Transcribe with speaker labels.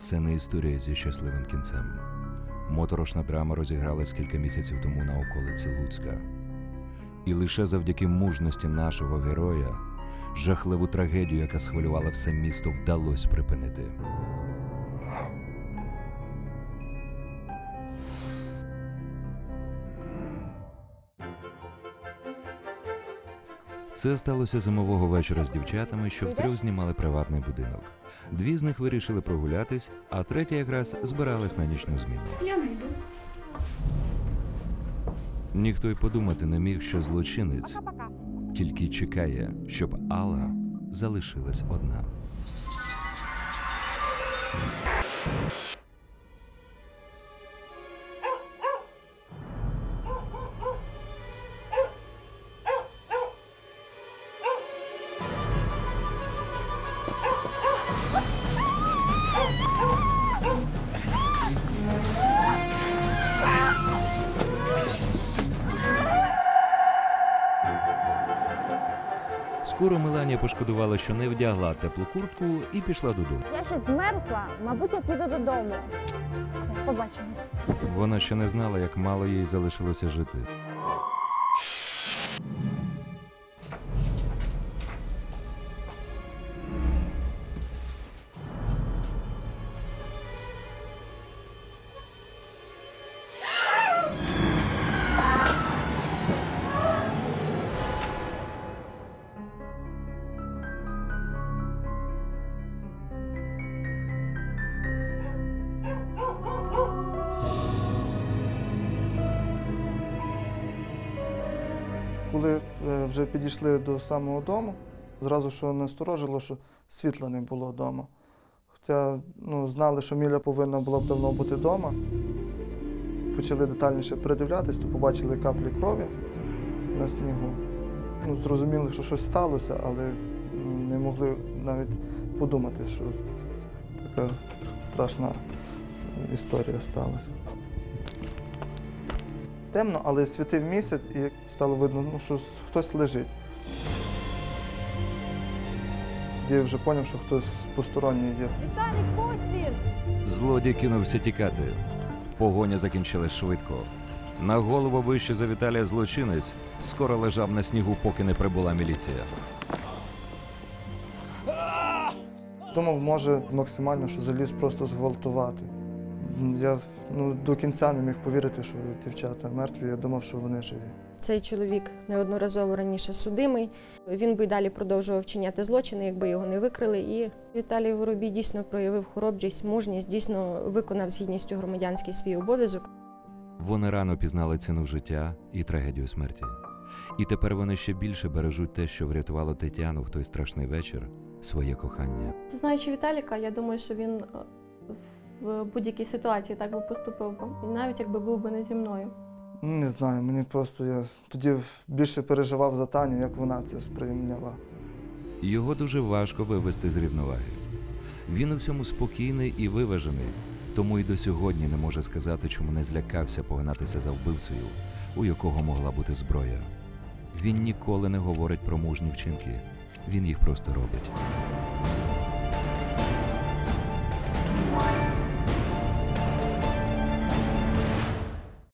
Speaker 1: Це не історія зі щасливим кінцем. Моторошна драма розігралась кілька місяців тому на околиці Луцька. І лише завдяки мужності нашого героя жахливу трагедію, яка схвилювала все місто, вдалося припинити. Це сталося зимового вечора з дівчатами, що втрьох знімали приватний будинок. Дві з них вирішили прогулятись, а третя якраз збиралась на нічну зміну.
Speaker 2: Я не йду.
Speaker 1: Ніхто й подумати не міг, що злочинець тільки чекає, щоб Алла залишилась одна. Скоро Меланія пошкодувала, що не вдягла теплу куртку і пішла додому.
Speaker 3: Я щось змерзла, мабуть, я піду додому. Все, побачимо.
Speaker 1: Вона ще не знала, як мало їй залишилося жити.
Speaker 4: Коли е, вже підійшли до самого дому, зразу що насторожило, що світла не було вдома. Хоча ну, знали, що Міля повинна була б давно бути вдома. Почали детальніше передивлятись, то побачили каплі крові на снігу. Ну, зрозуміли, що щось сталося, але не могли навіть подумати, що така страшна історія сталася. Темно, але світив місяць і стало видно, ну, що хтось лежить. Я вже зрозумів, що хтось посторонній є.
Speaker 3: Віталік, ось він!
Speaker 1: Злодій кинувся тікати. Погоня закінчилась швидко. На голову вище за Віталія злочинець скоро лежав на снігу, поки не прибула міліція.
Speaker 4: Думав, може максимально, що заліз просто зґвалтувати. Я ну, до кінця не міг повірити, що дівчата мертві. Я думав, що вони живі.
Speaker 5: Цей чоловік неодноразово раніше судимий. Він би й далі продовжував вчиняти злочини, якби його не викрили. І Віталій Воробій дійсно проявив хоробрість, мужність, дійсно виконав з гідністю громадянський свій обов'язок.
Speaker 1: Вони рано пізнали ціну життя і трагедію смерті. І тепер вони ще більше бережуть те, що врятувало Тетяну в той страшний вечір своє кохання.
Speaker 6: Знаючи Віталіка, я думаю, що він е, в будь-якій ситуації так би поступив би. І навіть якби був би не зі мною.
Speaker 4: Не знаю, мені просто я тоді більше переживав за Таню, як вона це сприйняла.
Speaker 1: Його дуже важко вивести з рівноваги. Він у всьому спокійний і виважений, тому й до сьогодні не може сказати, чому не злякався погнатися за вбивцею, у якого могла бути зброя. Він ніколи не говорить про мужні вчинки, він їх просто робить.